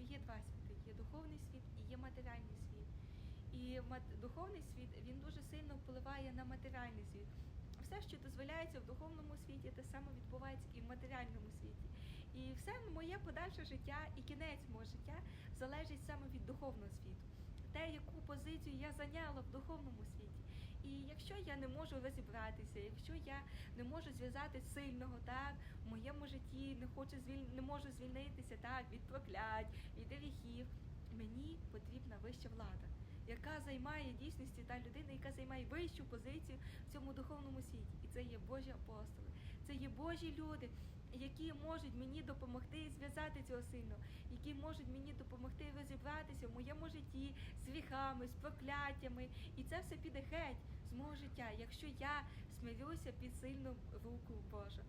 що є два світи: є духовний світ і є матеріальний світ. І духовний світ він дуже сильно впливає на матеріальний світ. Все, що дозволяється в духовному світі, те саме відбувається і в матеріальному світі. І все моє подальше життя і кінець мого життя залежить саме від духовного світу. Те, яку позицію я зайняла в духовному світі. І якщо я не можу розібратися, якщо я не можу зв'язати сильного так в моєму житті, не хочу звіль... не можу звільнитися так від проклять, мені потрібна вища влада, яка займає дійсності та людина, яка займає вищу позицію в цьому духовному світі. І це є Божі апостоли, це є Божі люди, які можуть мені допомогти зв'язати цього сильного, які можуть мені допомогти розібратися в моєму житті з гріхами, з прокляттями. І це все піде геть з мого життя, якщо я смирюся під сильну руку Божу.